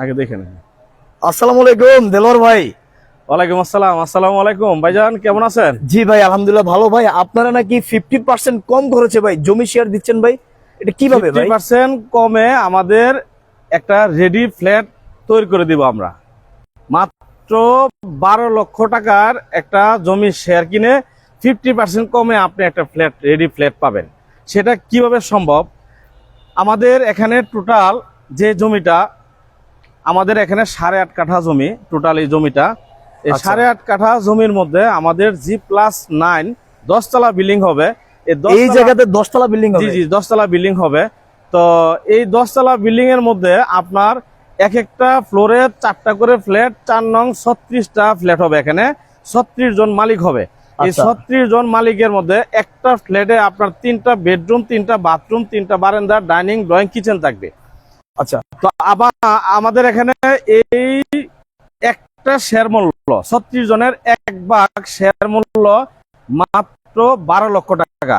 আগে দেখে নেন। আসসালামু আলাইকুম দেলোয়ার ভাই। ওয়ালাইকুম আসসালাম আসসালামু আলাইকুম। ভাইজান কেমন আছেন? জি ভাই আলহামদুলিল্লাহ ভালো ভাই। আপনারা নাকি ফিফটি পার্সেন্ট কম খরচে ভাই? জমি শেয়ার দিচ্ছেন ভাই? এটা কীভাবে ভাই? পার্সেন্ট কমে আমাদের একটা রেডি ফ্ল্যাট তৈরি করে দিব আমরা। মাত্র বারো লক্ষ টাকার একটা জমি শেয়ার কিনে ফিফটি পার্সেন্ট কমে আপনি একটা ফ্ল্যাট রেডি ফ্ল্যাট পাবেন। সেটা কীভাবে সম্ভব? আমাদের এখানে টোটাল যে জমিটা আমাদের এখানে সাড়ে আট কাঠা জমি টোটাল এই জমিটা। এই আচ্ছা। সাড়ে আট কাঠা জমির মধ্যে আমাদের জি প্লাস নাইন দশতলা বিল্ডিং হবে। এই এই জায়গাতে দশতলা বিল্ডিং জি জি দশতলা বিল্ডিং হবে। তো এই দশতলা বিল্ডিং এর মধ্যে আপনার এক একটা ফ্লোরে চারটা করে ফ্ল্যাট চার নং ছত্রিশটা ফ্ল্যাট হবে এখানে। ছত্রিশ জন মালিক হবে। এই আচ্ছা। ছত্রিশ জন মালিকের মধ্যে একটা ফ্ল্যাটে আপনার তিনটা বেডরুম তিনটা বাথরুম তিনটা বারান্দা ডাইনিং ড্রয়িং কিচেন থাকবে। আচ্ছা তো আবার আমাদের এখানে এই একটা শেয়ার মূল্য, ছত্রিশ জনের এক ভাগ শেয়ার মূল্য মাত্র বারো লক্ষ টাকা।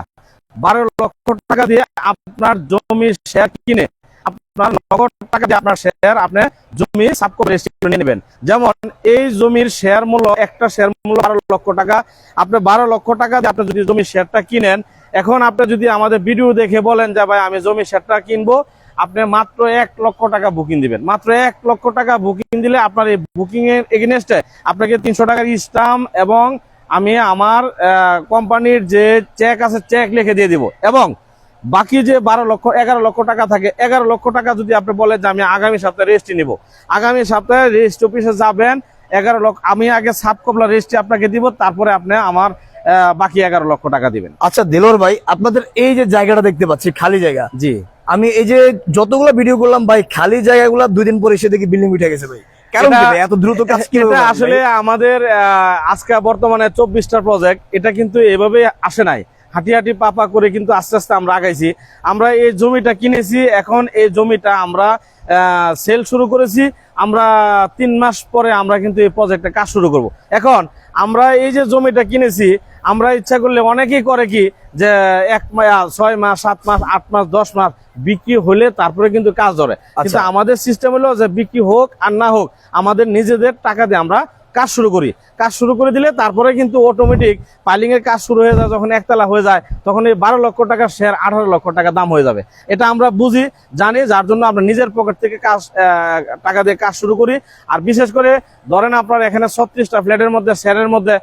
বারো লক্ষ টাকা দিয়ে আপনার জমি শেয়ার কিনে, আপনার নগদ টাকা দিয়ে আপনার শেয়ার আপনি জমি সাবকো নিয়ে নেবেন। যেমন এই জমির শেয়ার মূল্য, একটা শেয়ার মূল্য বারো লক্ষ টাকা। আপনি বারো লক্ষ টাকা দিয়ে আপনি যদি জমির শেয়ারটা কিনেন, এখন আপনি যদি আমাদের ভিডিও দেখে বলেন যে, ভাই, আমি জমি শেয়ারটা কিনবো। আপনি মাত্র এক লক্ষ টাকা বুকিং দিবেন। মাত্র এক লক্ষ টাকা বুকিং দিলে আপনার এই বুকিং এর এগেনস্টে আপনাকে তিনশো টাকার স্টাম্প এবং আমি আমার কোম্পানির যে চেক আছে চেক লিখে দিয়ে দিব। এবং বাকি যে বারো লক্ষ এগারো লক্ষ টাকা থাকে এগারো লক্ষ টাকা যদি আপনি বলেন যে আমি আগামী সপ্তাহে রেজিস্ট্রি নিব। আগামী সপ্তাহে রেজিস্ট্রি অফিসে যাবেন এগারো লক্ষ আমি আগে সাব রেজিস্ট্রি আপনাকে দিব তারপরে আপনি আমার বাকি এগারো লক্ষ টাকা দিবেন। আচ্ছা দেলোয়ার ভাই আপনাদের এই যে জায়গাটা দেখতে পাচ্ছি খালি জায়গা। জি। আমি এই যে যতগুলো ভিডিও করলাম ভাই খালি জায়গাগুলো দুই দিন পরে এসে দেখি বিল্ডিং উঠে গেছে ভাই? এত দ্রুত কাজ আসলে আমাদের আজকে বর্তমানে চব্বিশটা প্রজেক্ট এটা কিন্তু এভাবে আসে নাই। হাঁটি হাঁটি পাপা করে কিন্তু আস্তে আস্তে আমরা আগাইছি। আমরা এই জমিটা কিনেছি এখন এই জমিটা আমরা সেল শুরু করেছি। আমরা তিন মাস পরে আমরা কিন্তু এই প্রজেক্টে কাজ শুরু করব। এখন আমরা এই যে জমিটা কিনেছি আমরা ইচ্ছা করলে অনেকেই করে কি যে এক মাস ছয় মাস সাত মাস আট মাস দশ মাস বিক্রি হলে তারপরে কিন্তু কাজ ধরে কিন্তু আচ্ছা। আমাদের সিস্টেম হলো যে বিক্রি হোক আর না হোক আমাদের নিজেদের টাকা দিয়ে আমরা কাজ শুরু করি। কাজ শুরু করে দিলে তারপরে কিন্তু অটোমেটিক পাইলিং এর কাজ শুরু হয়ে যায়, যখন একতলা হয়ে যায়, তখন এই বারো লক্ষ টাকার শেয়ার আঠারো লক্ষ টাকা দাম হয়ে যাবে। এটা আমরা বুঝি, জানি, যার জন্য আমরা নিজের পকেট থেকে কাজ টাকা দিয়ে কাজ শুরু করি। আর বিশেষ করে ধরেন আপনার এখানে ছত্রিশটা ফ্ল্যাটের মধ্যে শেয়ারের মধ্যে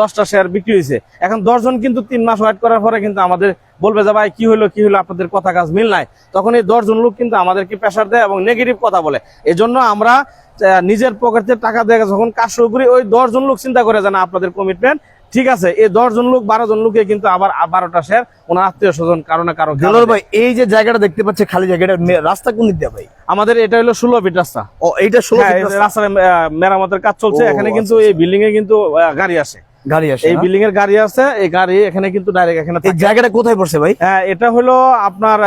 দশটা শেয়ার বিক্রি হয়েছে। এখন দশজন কিন্তু তিন মাস ওয়েট করার পরে কিন্তু আমাদের বলবে যে ভাই কি হলো কি হলো আপনাদের কথা কাজ মিল নাই। তখন এই দশজন লোক কিন্তু আমাদেরকে প্রেশার দেয় এবং নেগেটিভ কথা বলে। এই জন্য আমরা নিজের পকেটে টাকা দিয়ে যখন কাজ শুরু করি ওই দশজন লোক চিন্তা করে যে না আপনাদের কমিটমেন্ট ঠিক আছে। এই দশজন লোক বারো জন লোকে কিন্তু আবার বারোটা শেয়ার ওনার আত্মীয় স্বজন কারও না কারও ভাই এই যে জায়গাটা দেখতে পাচ্ছে খালি জায়গাটা রাস্তা কোন দিক ভাই? আমাদের এটা হলো ষোলো ফিট রাস্তা। ও এইটা ষোলো হ্যাঁ, রাস্তা। রাস্তার মেরামতের কাজ চলছে। এখানে কিন্তু আচ্ছা, এই বিল্ডিং এ কিন্তু গাড়ি আসে। গাড়ি আসে এই বিল্ডিং এর গাড়ি আছে এই গাড়ি এখানে কিন্তু ডাইরেক্ট এখানে এই জায়গাটা কোথায় পড়ছে ভাই? হ্যাঁ, এটা হলো আপনার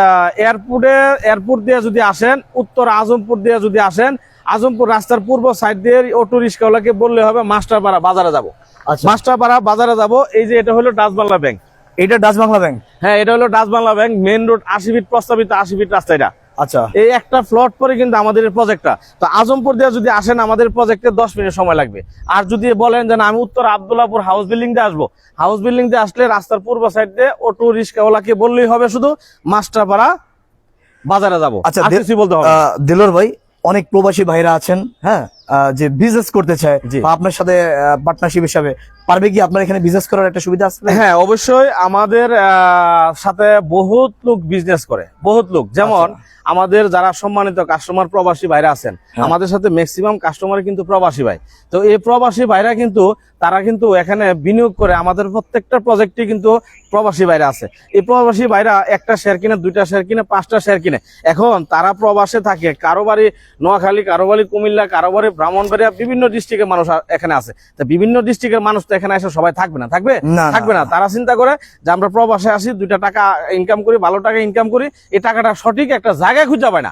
এয়ারপোর্টে এয়ারপোর্ট দিয়ে যদি আসেন উত্তর আজমপুর দিয়ে যদি আসেন আজমপুর রাস্তার পূর্ব সাইড দিয়ে অটো রিক্সাওয়ালাকে বললে হবে মাস্টারপাড়া বাজারে যাব। আচ্ছা। মাস্টারপাড়া বাজারে যাব এই যে এটা হলো ডাচ বাংলা ব্যাংক এটা ডাচ বাংলা ব্যাংক হ্যাঁ এটা হলো Dutch Bangla bank main road আশি ফিট প্রস্তাবিত আশি ফিট রাস্তা এটা। আচ্ছা। এই একটা ফ্লট পরে কিন্তু আমাদের প্রজেক্টটা তো আজমপুর দিয়ে যদি আসেন আমাদের প্রজেক্টে দশ মিনিট সময় লাগবে। আর যদি বলেন যে আমি উত্তর আবদুল্লাপুর হাউস বিল্ডিং দিয়ে আসব। হাউস বিল্ডিং দিয়ে আসলে রাস্তার পূর্ব সাইড দিয়ে অটো রিক্সাওয়ালাকে বললেই হবে শুধু মাস্টারপাড়া বাজারে যাব। আচ্ছা, বলতে হবে দিলোর ভাই অনেক প্রবাসী ভাইরা আছেন হ্যাঁ? যে বিজনেস করতে চায় আপনার সাথে পার্টনারশিপ হিসাবে পারবে কি আপনার এখানে বিজনেস করার একটা সুবিধা আছে? হ্যাঁ অবশ্যই আমাদের সাথে বহুত লোক বিজনেস করে বহুত লোক। যেমন আমাদের যারা সম্মানিত কাস্টমার প্রবাসী ভাইরা আছেন হ্যাঁ। আমাদের সাথে ম্যাক্সিমাম কাস্টমার কিন্তু প্রবাসী ভাই। তো এই প্রবাসী ভাইরা কিন্তু তারা কিন্তু এখানে বিনিয়োগ করে আমাদের প্রত্যেকটা প্রজেক্টে কিন্তু প্রবাসী ভাইরা আছে। এই প্রবাসী ভাইরা একটা শেয়ার কিনে দুইটা শেয়ার কিনে পাঁচটা শেয়ার কিনে। এখন তারা প্রবাসে থাকে কারও বাড়ি নোয়াখালী কারও বাড়ি কুমিল্লা কারও বাড়ি ব্রাহ্মণবাড়িয়া বিভিন্ন ডিস্ট্রিক্টের মানুষ এখানে আছে। তো বিভিন্ন ডিস্ট্রিক্টের মানুষ তো এখানে এসে সবাই থাকবে না। থাকবে? থাকবে না। তারা চিন্তা করে যে আমরা প্রবাসে আসি দুইটা টাকা ইনকাম করি ভালো টাকা ইনকাম করি এই টাকাটা সঠিক একটা জায়গায় খুঁজে পায় না।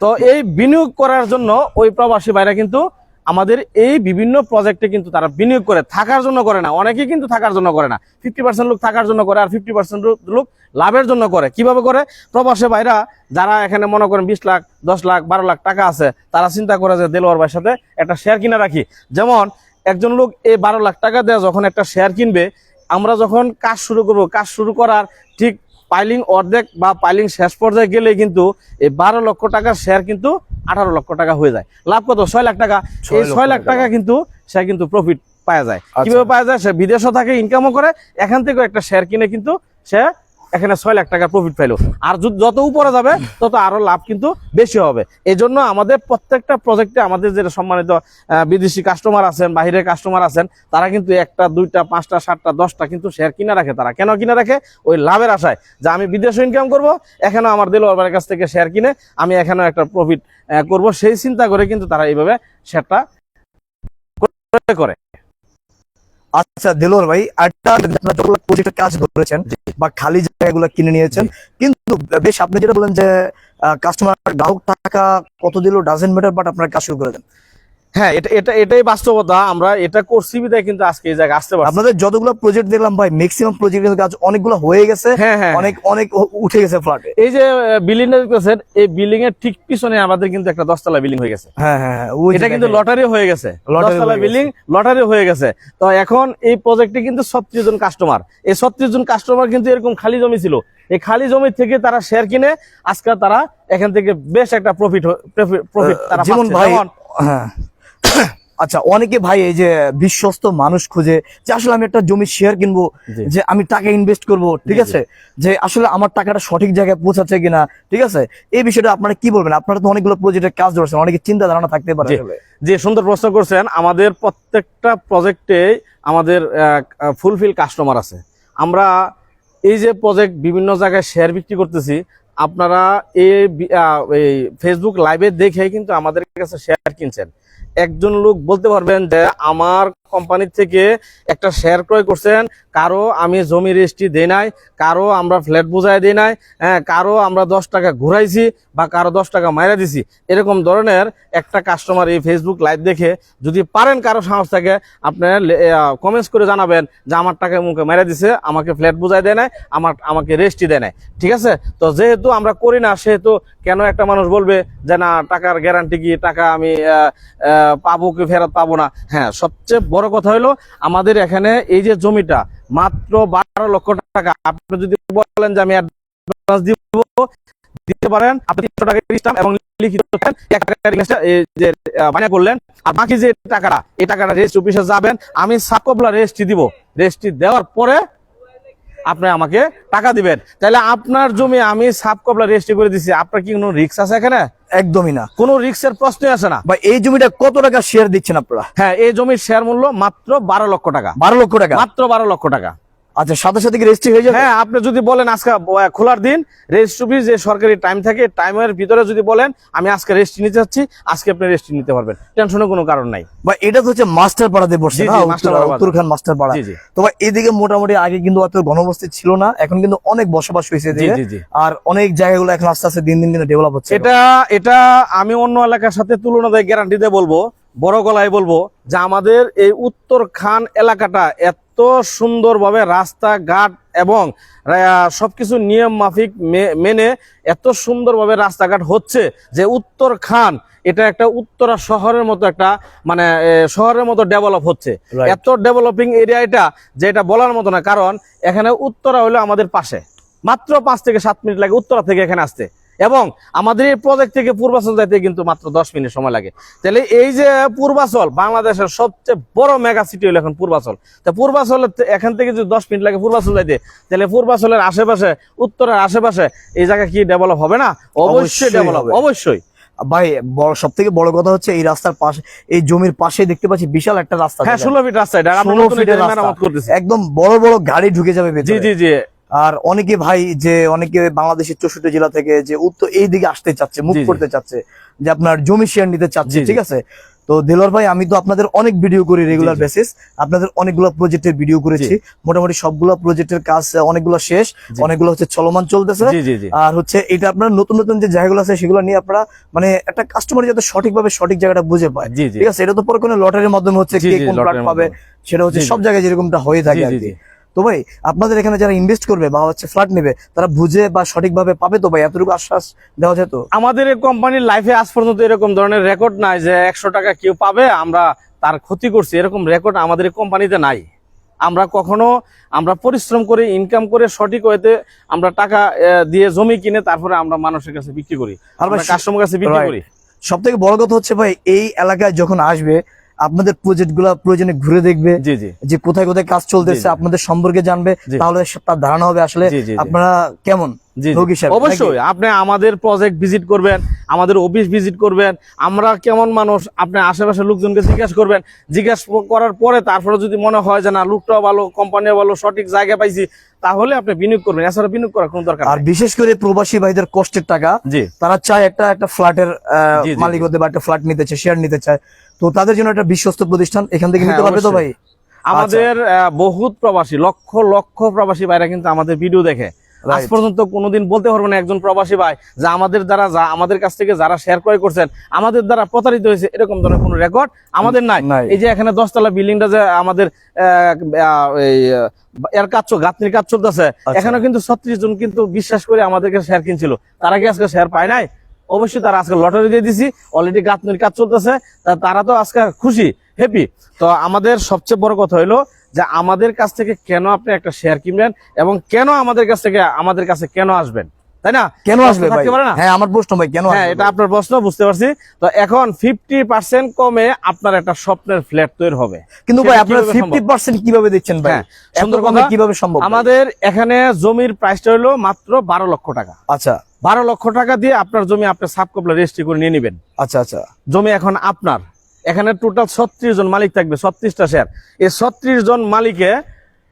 তো এই বিনিয়োগ করার জন্য ওই প্রবাসী ভাইরা কিন্তু আমাদের এই বিভিন্ন প্রজেক্টে কিন্তু তারা বিনিয়োগ করে। থাকার জন্য করে না। অনেকেই কিন্তু থাকার জন্য করে না। ফিফটি পার্সেন্ট লোক থাকার জন্য করে আর ফিফটি পার্সেন্ট লোক লাভের জন্য করে। কীভাবে করে? প্রবাসে ভাইরা যারা এখানে মনে করেন বিশ লাখ দশ লাখ বারো লাখ টাকা আছে তারা চিন্তা করে যে দেলোয়ার ভাইয়ের সাথে একটা শেয়ার কিনে রাখি। যেমন একজন লোক এই বারো লাখ টাকা দেওয়া যখন একটা শেয়ার কিনবে আমরা যখন কাজ শুরু করব কাজ শুরু করার ঠিক পাইলিং অর্ধেক বা পাইলিং শেষ পর্যায়ে গেলে কিন্তু এই বারো লক্ষ টাকার শেয়ার কিন্তু আঠারো লক্ষ টাকা হয়ে যায়। লাভ কত? ছয় লাখ টাকা। এই ছয় লাখ টাকা। টাকা কিন্তু সে কিন্তু প্রফিট পাওয়া যায়। আচ্ছা। কীভাবে পাওয়া যায়? সে বিদেশও থাকে ইনকামও করে এখান থেকেও একটা শেয়ার কিনে কিন্তু সে এখানে ছয় লাখ টাকা প্রফিট পাইলো। আর যত- উপরে যাবে, তত আরও লাভ কিন্তু বেশি হবে। এই জন্য আমাদের প্রত্যেকটা প্রজেক্টে আমাদের যেটা সম্মানিত বিদেশি কাস্টমার আছেন, বাহিরের কাস্টমার আছেন, তারা কিন্তু একটা, দুইটা, পাঁচটা, সাতটা, দশটা কিন্তু শেয়ার কিনে রাখে তারা। কেন কিনে রাখে? ওই লাভের আশায়। যে আমি বিদেশে ইনকাম করব, এখানেও আমার দেলোয়ার কাছ থেকে শেয়ার কিনে আমি এখানেও একটা প্রফিট করব। সেই চিন্তা করে কিন্তু তারা এইভাবে শেয়ারটা করে। আচ্ছা দিলোর ভাই একটা প্রজেক্টের কাজ ধরেছেন বা খালি জায়গাগুলো কিনে নিয়েছেন কিন্তু বেশ আপনি যেটা বলেন যে কাস্টমার গ্রাহক টাকা কত দিল ডাজেন্ট ম্যাটার বাট আপনার কাজ শুরু করে দেন হ্যাঁ এটা এটা এটাই বাস্তবতা। আমরা এটা করছি বিদায় কিন্তু আজকে এই জায়গায় আসতে পারছি আপনাদের যতগুলো প্রজেক্ট দেখলাম ভাই ম্যাক্সিমাম প্রজেক্টের কাজ অনেকগুলো হয়ে গেছে। হ্যাঁ হ্যাঁ। অনেক অনেক উঠে গেছে ফ্ল্যাটে এই যে বিল্ডিংটা দেখতেছেন এই বিল্ডিং এর ঠিক পিছনে আমাদের কিন্তু একটা দশতলা বিল্ডিং হয়ে গেছে। হ্যাঁ হ্যাঁ হ্যাঁ, এটা কিন্তু লটারি হয়ে গেছে। দশতলা বিল্ডিং লটারি হয়ে গেছে। তো এখন এই প্রজেক্টে কিন্তু ছত্রিশ জন কাস্টমার এই ছত্রিশ জন কাস্টমার কিন্তু এরকম খালি জমি ছিল। এই খালি জমি থেকে তারা শেয়ার কিনে আজকে তারা এখান থেকে বেশ একটা প্রফিট প্রফিট তারা যেমন ভাই হ্যাঁ। আচ্ছা অনেকে ভাই এই যে বিশ্বস্ত মানুষ খুঁজে যে আসলে আমি একটা জমি শেয়ার কিনবো যে আমি টাকা ইনভেস্ট করব ঠিক। আছে? যে আসলে আমার টাকাটা সঠিক জায়গায় পৌঁছাচ্ছে কিনা ঠিক আছে? এই বিষয়টা আপনারা কি বলবেন? আপনারা তো অনেকগুলো প্রজেক্টের কাজ ধরছেন অনেকে চিন্তা ধারণা থাকতে পারে। যে সুন্দর প্রশ্ন করছেন। আমাদের প্রত্যেকটা প্রজেক্টে আমাদের ফুলফিল কাস্টমার আছে। আমরা এই যে প্রজেক্ট বিভিন্ন জায়গায় শেয়ার বিক্রি করতেছি আপনারা এই ফেসবুক লাইভে দেখে কিন্তু আমাদের কাছে শেয়ার কিনছেন। একজন লোক বলতে পারবেন যে আমার কোম্পানি থেকে একটা শেয়ার ক্রয় করছেন, কারও আমি জমি রেজিস্ট্রি দেই নাই, কারও আমরা ফ্ল্যাট বুঝাই দিই নাই হ্যাঁ কারও আমরা দশ টাকা ঘুরাইছি বা কারও দশ টাকা মাইরা দিছি। এরকম ধরনের একটা কাস্টমার এই ফেসবুক লাইভ দেখে যদি পারেন কারও সাহস থাকে আপনার কমেন্টস করে জানাবেন যে আমার টাকা মুখে মেরে দিছে, আমাকে ফ্ল্যাট বুঝাই দেয় নাই, আমার, আমাকে রেজিস্ট্রি দেয় নাই। ঠিক আছে? তো যেহেতু আমরা করি না, সেহেতু কেন একটা মানুষ বলবে যে না, টাকার গ্যারান্টি কি, টাকা আমি পাবো কি, ফেরত পাবো না? হ্যাঁ সবচেয়ে বড় কথা হলো আমাদের এখানে এই যে জমিটা, মাত্র বারো লক্ষ টাকা। আপনি যদি বলেন যে আমি দিব, দিতে পারেন, আপনি তিনশো টাকা এবং টাকাটা, এই টাকাটা অফিসে যাবেন, আমি সাবকবলা রেজিস্ট্রি দিব। রেজিস্ট্রি দেওয়ার পরে আপনি আমাকে টাকা দিবেন। আপনার জমি আমি সাবকবলা রেজিস্ট্রি করে দিছি। আপনার কি কোনো রিক্স আছে এখানে? একদমই না। কোনো রিক্সের প্রশ্ন আসে না। বা এই জমিটা কত টাকা শেয়ার দিচ্ছেন আপনারা? হ্যাঁ এই জমির শেয়ার মূল্য মাত্র বারো লক্ষ টাকা। বারো লক্ষ টাকা? মাত্র বারো লক্ষ টাকা। আচ্ছা সাথে সাথে কি রেজিস্ট্রি হয়ে যাবে? হ্যাঁ আপনি যদি বলেন আজকে খোলার দিন রেজিস্ট্রি যে সরকারি টাইম থাকে টাইমের ভিতরে যদি বলেন আমি আজকে রেজিস্ট্রি নিতে চাচ্ছি আজকে আপনি রেজিস্ট্রি নিতে পারবেন। টেনশনের কোনো কারণ নাই। ভাই এটা তো হচ্ছে মাস্টার পাড়াতে বসছে উত্তর-। উত্তরখান মাস্টার পাড়া। তো এদিকে মোটামুটি আগে কিন্তু অত ঘনবস্তি ছিল না এখন কিন্তু অনেক বসবাস হয়েছে আর অনেক জায়গাগুলো এখন আস্তে আস্তে দিন দিন দিন ডেভেলপ হচ্ছে। এটা এটা আমি অন্য এলাকার সাথে তুলনা দিয়ে গ্যারান্টি দিয়ে বলব বড় গলায় বলব যে আমাদের এই উত্তর খান এলাকাটা এত সুন্দরভাবে রাস্তাঘাট এবং সবকিছু নিয়ম মাফিক মেনে এত সুন্দরভাবে রাস্তাঘাট হচ্ছে যে উত্তর খান এটা একটা উত্তরা শহরের মতো একটা মানে শহরের মতো ডেভেলপ হচ্ছে। এত ডেভেলপিং এরিয়া এটা যে এটা বলার মতো না কারণ এখানে উত্তরা হলো আমাদের পাশে। মাত্র পাঁচ থেকে সাত মিনিট লাগে উত্তরা থেকে এখানে আসতে। এবং আমাদের এই প্রজেক্ট থেকে পূর্বাচল যাইতে কিন্তু মাত্র দশ মিনিট সময় লাগে। তাহলে এই যে পূর্বাচল বাংলাদেশের সবচেয়ে বড় মেগা সিটি হলো এখন পূর্বাচল। তা পূর্বাচলের এখান থেকে যদি দশ মিনিট লাগে পূর্বাচল যাইতে তাহলে পূর্বাচলের আশেপাশে উত্তরের আশেপাশে এই জায়গা কি ডেভেলপ হবে না? অবশ্যই ডেভেলপ হবে। অবশ্যই। ভাই বড় সব থেকে বড় কথা হচ্ছে এই রাস্তার পাশে এই জমির পাশে দেখতে পাচ্ছি বিশাল একটা রাস্তা হ্যাঁ। ষোলো ফিট রাস্তা এটা। আমরা 16 নতুন ফিটের এটা রাস্তা। মেরামত করতেছি। একদম বড় বড় গাড়ি ঢুকে যাবে জি জি জি। আর অনেকে ভাই যে অনেকে বাংলাদেশের চৌষট্টি জেলা থেকে যে উত্তর এই দিকে আসতে চাচ্ছে মুখ। করতে চাচ্ছে যে আপনার জমি শেয়ার নিতে চাচ্ছে। ঠিক আছে তো দিলর ভাই আমি তো আপনাদের অনেক ভিডিও করি রেগুলার। বেসিস আপনাদের অনেকগুলো প্রজেক্টের ভিডিও করেছি মোটামুটি সবগুলো প্রজেক্টের কাজ অনেকগুলো শেষ। অনেকগুলো হচ্ছে চলমান চলতেছে আর হচ্ছে এটা আপনার নতুন নতুন যে জায়গাগুলো আছে সেগুলো নিয়ে আপনারা মানে একটা কাস্টমার যাতে সঠিকভাবে সঠিক জায়গাটা বুঝে পায় ঠিক আছে এটা তো পরে কোনো লটারির মাধ্যমে হচ্ছে কে কোন প্লট পাবে সেটা হচ্ছে। সব জায়গায় যেরকমটা হয়ে থাকে আর কি। তো ভাই আপনাদের এখানে যারা ইনভেস্ট করবে বা হচ্ছে ফ্ল্যাট নেবে তারা বুঝে বা সঠিকভাবে পাবে তো ভাই? এতটুকু আশ্বাস দেওয়া যায় তো? আমাদের কোম্পানির লাইফে আজ পর্যন্ত এরকম ধরনের রেকর্ড নাই যে একশো টাকা কেউ পাবে আমরা তার ক্ষতি করছি। এরকম রেকর্ড আমাদের কোম্পানিতে নাই। আমরা কখনো আমরা পরিশ্রম করে ইনকাম করে সঠিক ওয়েতে আমরা টাকা দিয়ে জমি কিনে তারপরে আমরা মানুষের কাছে বিক্রি করি। আমরা কাস্টমার কাছে বিক্রি করি। সব থেকে বড় কথা হচ্ছে ভাই এই এলাকায় যখন আসবে আপনাদের প্রজেক্টগুলা প্রয়োজনে ঘুরে দেখবে যে কোথায় কোথায় কাজ চলতেছে। আপনাদের সম্পর্কে জানবে তাহলে তার ধারণা হবে আসলে। আপনারা কেমন? অবশ্যই আপনি আমাদের প্রজেক্ট ভিজিট করবেন আমাদের অফিস ভিজিট করবেন আমরা কেমন মানুষ আপনি আশেপাশের লোকজনকে জিজ্ঞাসা করবেন জিজ্ঞাসা করার পরে তারপরে যদি মনে হয় যে না লোকটাও ভালো কোম্পানিও ভালো সঠিক জায়গা পাইছি তাহলে আপনি বিনিয়োগ করবেন এছাড়া বিনিয়োগ করার কোনো দরকার আর বিশেষ করে প্রবাসী ভাইদের কষ্টের টাকা তারা চায় একটা একটা ফ্ল্যাটের মালিক হতে বা একটা ফ্ল্যাট নিতে চায় শেয়ার নিতে চায়। তো তাদের জন্য একটা বিশ্বস্ত প্রতিষ্ঠান এখান থেকে নিতে হ্যাঁ, পারবে তো ভাই? আমাদের বহুত প্রবাসী লক্ষ লক্ষ প্রবাসী ভাইরা কিন্তু আমাদের ভিডিও দেখে। আজ পর্যন্ত কোনোদিন বলতে পারব না একজন প্রবাসী ভাই যে আমাদের দ্বারা যা আমাদের কাছ থেকে যারা শেয়ার ক্রয় করছেন আমাদের দ্বারা প্রতারিত হয়েছে এরকম ধরনের কোনো রেকর্ড আমাদের নাই। এই যে এখানে দশতলা বিল্ডিংটা যে আমাদের এর কাজ গাঁথনির কাজ চলতেছে আচ্ছা। এখানে কিন্তু ছত্রিশ জন কিন্তু বিশ্বাস করে আমাদেরকে শেয়ার কিনছিল। তারা কি আজকে শেয়ার পায় নাই? অবশ্যই তারা আজকে লটারি দিয়ে দিছি। অলরেডি গাঁথনির কাজ চলতেছে। তারা তো আজকে খুশি হ্যাপি তো আমাদের সবচেয়ে বড় কথা হলো যে আমাদের কাছ থেকে কেন আপনি একটা শেয়ার কিনবেন এবং কেন আমাদের কাছ থেকে আমাদের কাছে কেন আসবেন তাই না? কেন আসবে? হ্যাঁ আমার প্রশ্ন ভাই কেন হ্যাঁ এটা আপনার প্রশ্ন বুঝতে পারছি। তো এখন ফিফটি পার্সেন্ট কমে আপনার একটা স্বপ্নের ফ্ল্যাট তৈরি হবে। কিন্তু ভাই আপনারা ফিফটি পার্সেন্ট কীভাবে দিচ্ছেন ভাই? হ্যাঁ, সুন্দর কথা। কীভাবে সম্ভব আমাদের এখানে জমির প্রাইসটা হলো মাত্র বারো লক্ষ টাকা। আচ্ছা। বারো লক্ষ টাকা দিয়ে আপনার জমি আপনি সাব কপলা রেজিস্ট্রি করে নিয়ে নেবেন। আচ্ছা আচ্ছা। জমি এখন আপনার। এখানে টোটাল ছত্রিশ জন মালিক থাকবে ছত্রিশটা শেয়ার এই ছত্রিশ জন মালিকে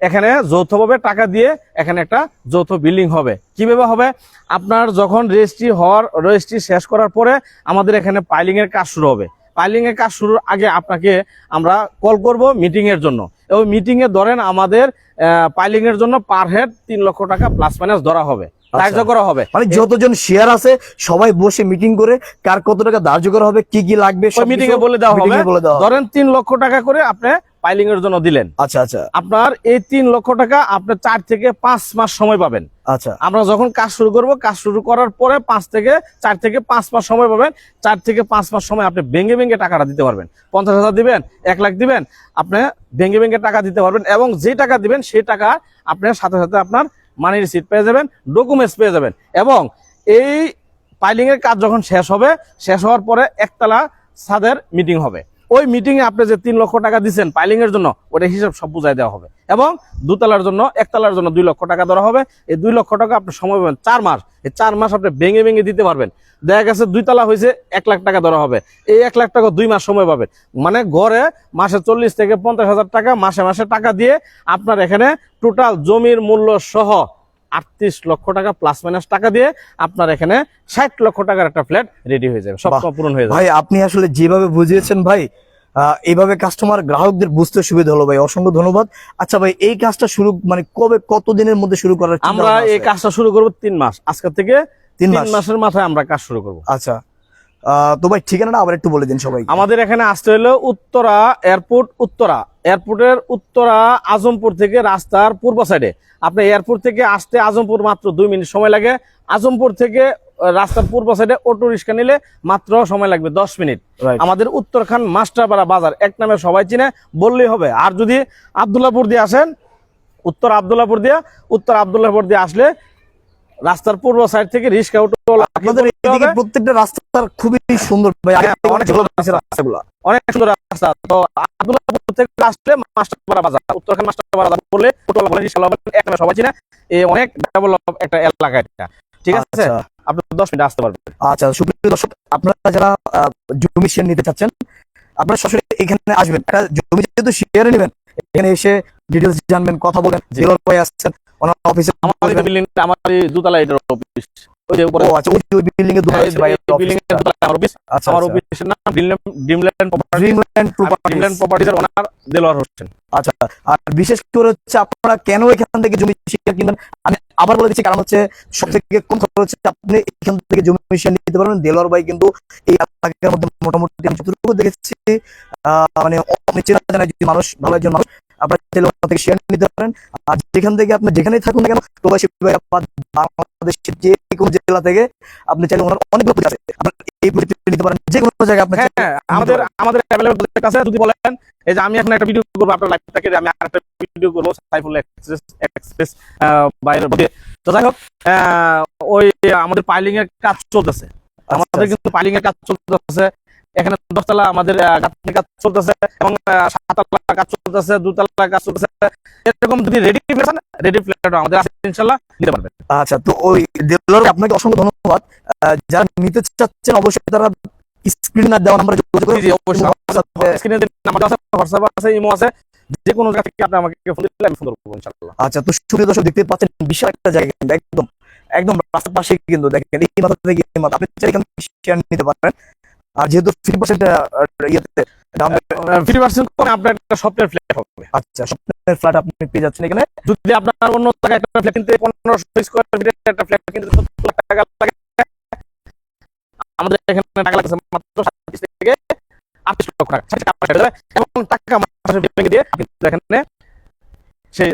এখানে যৌথভাবে টাকা দিয়ে এখানে একটা যৌথ বিল্ডিং হবে। কীভাবে হবে? আপনার যখন রেজিস্ট্রি হওয়ার রেজিস্ট্রি শেষ করার পরে আমাদের এখানে পাইলিং এর কাজ শুরু হবে। পাইলিং এর কাজ শুরুর আগে আপনাকে আমরা কল করব মিটিং এর জন্য। এবং মিটিং এ ধরেন আমাদের পাইলিং এর জন্য পার হেড তিন লক্ষ টাকা প্লাস মাইনাস ধরা হবে। ধার্য করা হবে। মানে যতজন শেয়ার আছে সবাই বসে মিটিং করে কার কত টাকা ধার্য করা হবে কি কি লাগবে ওই মিটিং এ বলে দেওয়া হবে মিটিং এ বলে দেওয়া হবে। ধরেন তিন লক্ষ টাকা করে আপনি পাইলিং এর জন্য দিলেন। আচ্ছা আচ্ছা। আপনার এই তিন লক্ষ টাকা আপনি চার থেকে পাঁচ মাস সময় পাবেন। আচ্ছা। আমরা যখন কাজ শুরু করব কাজ শুরু করার পরে পাঁচ থেকে চার থেকে পাঁচ মাস সময় পাবেন। চার থেকে পাঁচ মাস সময় আপনি ভেঙে ভেঙে টাকাটা দিতে পারবেন। পঞ্চাশ হাজার দিবেন এক লাখ দিবেন আপনি ভেঙে ভেঙে টাকা দিতে পারবেন এবং যে টাকা দিবেন সেই টাকা আপনার সাথে সাথে আপনার মানির সিট পেয়ে যাবেন ডকুমেন্টস পেয়ে যাবেন। এবং এই পাইলিংয়ের কাজ যখন শেষ হবে, শেষ হওয়ার পরে একতলা ছাদের মিটিং হবে। ওই মিটিং এ আপনি যে তিন লক্ষ টাকা দিচ্ছেন পাইলিং এর জন্য, ওটা হিসাব সব বুঝাই দেওয়া হবে। এবং দুতলার জন্য, একতলার জন্য দুই লক্ষ টাকা ধরা হবে। এই দুই লক্ষ টাকা আপনি সময় পাবেন চার মাস। এই চার মাস আপনি ভেঙে ভেঙে দিতে পারবেন। দেখা গেছে দুই তলা হয়েছে, এক লাখ টাকা ধরা হবে। এই এক লাখ টাকা দুই মাস সময় পাবেন। মানে গড়ে মাসে চল্লিশ থেকে পঞ্চাশ হাজার টাকা, মাসে মাসে টাকা দিয়ে আপনার এখানে টোটাল জমির মূল্য সহ আটত্রিশ লক্ষ টাকা প্লাস মাইনাস টাকা দিয়ে আপনার এখানে ষাট লক্ষ টাকার একটা ফ্ল্যাট রেডি হয়ে যাবে। সব পূরণ হয়ে যাবে। ভাই আপনি আসলে যেভাবে বুঝিয়েছেন ভাই আহ, এইভাবে কাস্টমার গ্রাহকদের বুঝতে সুবিধা হলো ভাই। অসংখ্য ধন্যবাদ। আচ্ছা ভাই এই কাজটা শুরু মানে কবে কত দিনের মধ্যে শুরু করার আমরা এই কাজটা শুরু করব তিন মাস। আজকে থেকে তিন মাসের মাথায় আমরা কাজ শুরু করব। আচ্ছা। তো ভাই ঠিকানাটা আবার একটু বলে দিন সবাই আমাদের এখানে আসতে হলো উত্তরা এয়ারপোর্ট উত্তরা। এয়ারপোর্টের উত্তরা আজমপুর থেকে রাস্তার পূর্ব সাইডে। আপনি এয়ারপোর্ট থেকে আসতে আজমপুর মাত্র দুই মিনিট সময় লাগে। আজমপুর থেকে রাস্তার পূর্ব সাইডে অটো রিক্সা নিলে মাত্র সময় লাগবে দশ মিনিট। আমাদের উত্তরখান মাস্টারপাড়া বাজার এক নামে সবাই চিনে বললেই হবে। আর যদি আবদুল্লাপুর দিয়ে আসেন উত্তর আবদুল্লাপুর দিয়ে উত্তর আবদুল্লাপুর দিয়ে আসলে রাস্তার পূর্ব সাইড থেকে রিক্সা আপনাদের এদিকে প্রত্যেকটা রাস্তা খুবই সুন্দর। ভাই আগে অনেক অনেক সুন্দর রাস্তাগুলো। অনেক সুন্দর রাস্তা। তো আব্দুল্লাহপুর থেকে আসলে মাস্টারপাড়া বাজার। উত্তরখান মাস্টারপাড়া বাজার বলে টোটোলা বলে রিক্সাওয়ালা বলে এক নামে সবাই চিনে। এই অনেক ডেভেলপ একটা এলাকা এটা। ঠিক আছে? আচ্ছা। আপনি দশ মিনিট আসতে পারবেন। আচ্ছা সুপ্রিয় দর্শক আপনারা যারা জমি শেয়ার নিতে চাচ্ছেন আপনারা সরাসরি এখানে আসবেন। একটা জমি যেহেতু শেয়ারে নেবেন এখানে এসে ডিটেলস জানবেন কথা বলেন জি। দিলর আসছেন ওনার অফিসে আমাদের বিল্ডিং আমার দুতলা এটার অফিস ওই যে উপরে। ও আচ্ছা ওই বিল্ডিং এ দুটো ভাই বিল্ডিং এর দুতলা আমার অফিস আচ্ছা আমার অফিসের নাম Dreamland property Dreamland property Dreamland প্রপার্টিজের owner Delwar Hossain. আচ্ছা আর বিশেষ করে হচ্ছে আপনারা কেন এখান থেকে জমি শেয়ার কিনবেন? আমি আবার বলে দিচ্ছি কারণ হচ্ছে সব থেকে কম খরচে আপনি এখান থেকে জমি শেয়ার নিতে পারবেন। দেলোয়ার ভাই কিন্তু এই এলাকার মধ্যে মোটামুটি আমি যতটুকু দেখেছি আহ, মানে অনেক চেনা জানা মানুষ ভালো একজন মানুষ। আপনার চাইলে ওখান থেকে শেয়ার নিতে পারেন। আর যেখান থেকে আপনি যেখানেই থাকুন না কেন প্রবাসী ভাইরা বাংলাদেশের যে কোনো জেলা থেকে আপনি চাইলে ওনার অনেকগুলো প্রজেক্ট আছে। আপনার এই প্রজেক্ট নিতে পারেন যে কোনো জায়গায় আপনি হ্যাঁ আমাদের আমাদের অ্যাভেলেবল প্রজেক্ট আছে। যদি বলেন এই যে আমি এখন একটা ভিডিও করব আপনার লাইভ থেকে আমি আরেকটা ভিডিও করব সাইফুল এক্সপ্রেস এক্সপ্রেস বাইরের মধ্যে তো যাই হোক আহ, ওই আমাদের পাইলিং এর কাজ চলতেছে। আমাদের কিন্তু পাইলিং এর কাজ চলতেছে। এখানে দশতলা আমাদের কাজ চলতেছে এবং সাততলা কাজ চলতেছে দুতলা কাজ চলতেছে। এরকম যদি রেডি ফ্ল্যাট রেডি ফ্ল্যাট আমাদের আছে ইনশাল্লাহ নিতে পারবেন। আচ্ছা তো ওই আপনাকে অসংখ্য ধন্যবাদ। যারা নিতে চাচ্ছেন অবশ্যই তারা স্ক্রিনে দেওয়া নাম্বারে যোগাযোগ করুন। জি, জি, অবশ্যই। স্ক্রিনে নাম্বার আছে হোয়াটসঅ্যাপ আছে ইমো আছে যে কোনো জায়গা থেকে আপনি আমাকে ফোন দিলে আমি ফোন করব ইনশাল্লাহ আচ্ছা তো সুপ্রিয় দর্শক দেখতে পাচ্ছেন বিশাল একটা জায়গা কিন্তু একদম একদম রাস্তার পাশে কিন্তু দেখেন এই মাথা থেকে এই মাথা আপনি চাইলে এখান থেকে শেয়ার নিতে পারেন আর যেহেতু ফিফটি পার্সেন্ট ইয়েতে দাম ফিফটি পার্সেন্ট করে আপনার একটা ফ্ল্যাট হবে। আচ্ছা স্বপ্নের ফ্ল্যাট আপনি পেয়ে যাচ্ছেন এখানে। যদি আপনার অন্য জায়গায় একটা ফ্ল্যাট কিনতে পনেরোশো স্কোয়ার ফিটের একটা ফ্ল্যাট কিনতে লাখ টাকা লাগে আমাদের এখানে টাকা লাগছে মাত্র সাতত্রিশ থেকে আটত্রিশ লক্ষ টাকা। ষাট টাকা আমার কেটে যাবে। এবং টাকা মাসে ব্যাংকে দিয়ে আপনি এখানে সেই